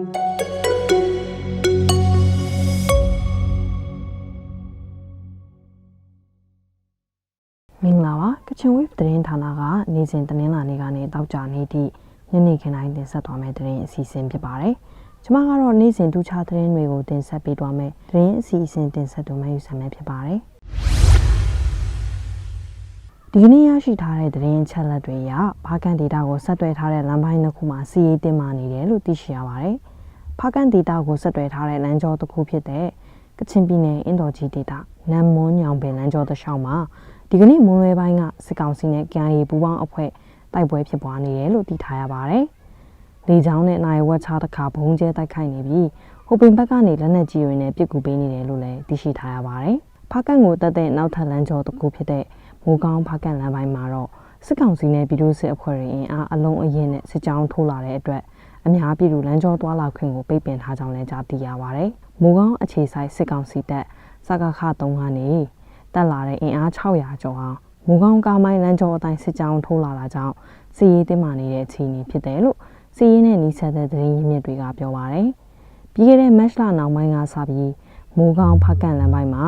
မင်္ဂလာပါကချင် wave သတင်းဌာနကနေ့စဉ်သတင်းလာနေကနေတောက်ကြနေ့ထိညနေခင်းတိုင်းတင်ဆက်သွားမယ့်သတင်းအစီအစဉ်ဖြစ်ပါတယ်။ကျွန်မကတော့နေ့စဉ်ဒူးခြားသတင်းတွေကိုတင်ဆက်ပေးသွားမယ်။သတင်းအစီအစဉ်တင်ဆက်သူမယူဆမ်းမယ်ဖြစ်ပါတယ်။ဒီကနေ့ရရှိထားတဲ့သတင်းချက်လက်တွေအရဘာကန်ဒေတာကိုဆက်သွယ်ထားတဲ့လမ်းပိုင်းတစ်ခုမှာစီးရေးတင်မာနေတယ်လို့သိရှိရပါတယ်။ ဖာကန်ဒေတာကိုဆက်သွယ်ထားတဲ့လမ်းကြောတစ်ခုဖြစ်တဲ့ကချင်ပြည်နယ်အင်ဒိုဂျီဒေတာနမ်မွန်ညောင်ပင်လမ်းကြောတစ်လျှောက်မှာဒီကနေ့မွန်လွဲပိုင်းကစစ်ကောင်စီနဲ့ကြံရီပူးပေါင်းအဖွဲ့တိုက်ပွဲဖြစ်ပွားနေတယ်လို့သိထားရပါတယ်။လေကြောင်းနဲ့နိုင်ဝက်ချတစ်ခါဘုံကျဲတိုက်ခိုက်နေပြီးဟိုပင်ဘက်ကနေလက်နက်ကြီးတွေနဲ့ပစ်ကူပေးနေတယ်လို့လည်းသိရှိထားရပါတယ်။ဖားကန်ကိုတက်တဲ့နောက်ထပ်လမ်းကျောတစ်ခုဖြစ်တဲ့မိုးကောင်းဖားကန်လမ်းပိုင်းမှာတော့စစ်ကောင်စီနဲ့ပြည်သူ့စစ်အဖွဲ့တွေအင်အားအလုံးအရင်နဲ့စစ်ကြောင်းထိုးလာတဲ့အတွက် အများပြည်သူလမ်းကျောသွားလာခွင့်ကိုပိတ်ပင်ထားကြောင်းလည်းကြားသိရပါတယ်။မိုးကောင်းအခြေဆိုင်စစ်ကောင်စီတပ်စကခ3ကနေတက်လာတဲ့အင်အား600ကျော်အောင်မူကောင်းကားမိုင်းလမ်းကျောအတိုင်းစစ်ကြောင်းထိုးလာတာကြောင့်စီရေးတင်မာနေတဲ့အခြေအနေဖြစ်တယ်လို့စီရေးနဲ့နီးစပ်တဲ့သတင်းရင်းမြစ်တွေကပြောပါတယ်။ပြီးခဲ့တဲ့မတ်လနောက်ပိုင်းကစပြီးမူကောင်းဖကန်လမ်းပိုင်းမှာ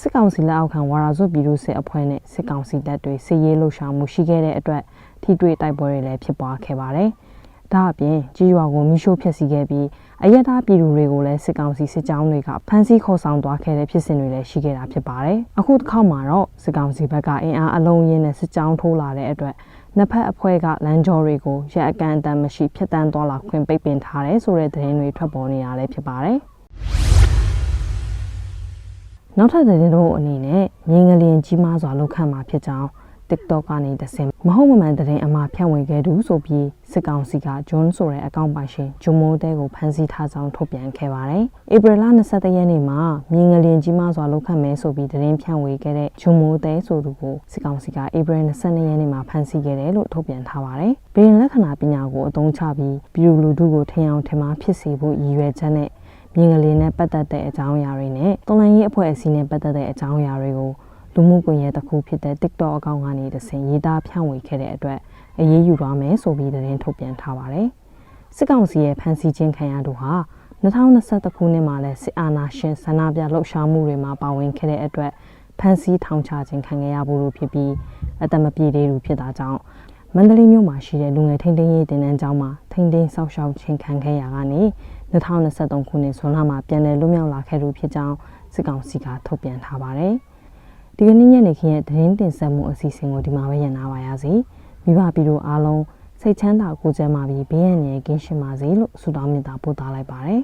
စစ်ကောင်စီလက်အောက်ခံဝါရာဇွတ်ပြည်သူစစ်အဖွဲ့နဲ့စစ်ကောင်စီတပ်တွေစီရေးလှုပ်ရှားမှုရှိခဲ့တဲ့အတွက်ထိတွေ့တိုက်ပွဲတွေလည်းဖြစ်ပွားခဲ့ပါတယ်။ ဒါအပြင်ကြီးရွာကိုမိရှို့ဖျက်ဆီးခဲ့ပြီးအရက်သားပြည်သူတွေကိုလည်းစစ်ကောင်စီစစ်ကြောင်းတွေကဖမ်းဆီးခေါ်ဆောင်သွားခဲ့တဲ့ဖြစ်စဉ်တွေလည်းရှိခဲ့တာဖြစ်ပါတယ်။အခုတစ်ခေါက်မှာတော့စစ်ကောင်စီဘက်ကအင်အားအလုံးရင်းနဲ့စစ်ကြောင်းထိုးလာတဲ့အတွက်နှစ်ဖက်အဖွဲ့ကလမ်းကြောတွေကိုရက်အကန့်အသတ်မရှိဖျက်ဆီးသွားလာခွင့်ပိတ်ပင်ထားတယ်ဆိုတဲ့သတင်းတွေထွက်ပေါ်နေတာလည်းဖြစ်ပါတယ်။နောက်ထပ်သတင်းတို့အနေနဲ့မြင်းငလျင်ကြီးမားစွာလောက်ခံမှာဖြစ်ကြောင်း TikTok ကနေတဆင်မဟုတ်မမှန်တဲ့အမှားဖြန့်ဝေခဲ့သူဆိုပြီးစစ်ကောင်စီကဂျွန်းဆိုတဲ့အကောင့်ပိုင်ရှင်ဂျွန်မိုးတဲကိုဖမ်းဆီးထားကြောင်းထုတ်ပြန်ခဲ့ပါတယ်။ဧပြီလ23ရက်နေ့မှာမြင်းငလင်ကြီးမားစွာလောက်ခတ်မဲဆိုပြီးသတင်းဖြန့်ဝေခဲ့တဲ့ဂျွန်မိုးတဲဆိုသူကိုစစ်ကောင်စီကဧပြီ22ရက်နေ့မှာဖမ်းဆီးခဲ့တယ်လို့ထုတ်ပြန်ထားပါတယ်။ဘီရင်လက္ခဏာပညာကိုအသုံးချပြီးပြည်သူလူထုကိုထင်အောင်ထင်မှားဖြစ်စေဖို့ရည်ရွယ်ချက်နဲ့မြင်းငလင်နဲ့ပတ်သက်တဲ့အကြောင်းအရာတွေနဲ့တော်လိုင်းရေးအဖွဲ့အစည်းနဲ့ပတ်သက်တဲ့အကြောင်းအရာတွေကို လူမှုကွန်ရက်တစ်ခုဖြစ်တဲ့ TikTok အကောင့်ကနေတဆင်ရေးသားဖြန့်ဝေခဲ့တဲ့အတွက်အရေးယူသွားမယ်ဆိုပြီးသတင်းထုတ်ပြန်ထားပါတယ်။စစ်ကောင်စီရဲ့ဖမ်းဆီးခြင်းခံရသူဟာ2021ခုနှစ်မှာလဲစစ်အာဏာရှင်ဆန္ဒပြလှုပ်ရှားမှုတွေမှာပါဝင်ခဲ့တဲ့အတွက်ဖမ်းဆီးထောင်ချခြင်းခံခဲ့ရဖို့လို့ဖြစ်ပြီးအသက်မပြည့်သေးသူဖြစ်တာကြောင့်မန္တလေးမြို့မှာရှိတဲ့လူငယ်ထိန်းသိမ်းရေးတင်နန်းကျောင်းမှာထိန်းသိမ်းဆောက်ရှောက်ခြင်းခံခဲ့ရကနေ2023ခုနှစ်ဇွန်လမှာပြန်လည်လွတ်မြောက်လာခဲ့သူဖြစ်ကြောင်းစစ်ကောင်စီကထုတ်ပြန်ထားပါတယ်။ ဒီကနေ့ညနေခင်းရဲ့သတင်းတင်ဆက်မှုအစီအစဉ်ကိုဒီမှာပဲရနာပါရစေမိဘပြည်တို့အားလုံးစိတ်ချမ်းသာကိုယ်ကျန်းမာပြီးဘေးရန်ရယ်ကင်းရှင်းပါစေလို့ဆုတောင်းမေတ္တာပို့သလိုက်ပါတယ်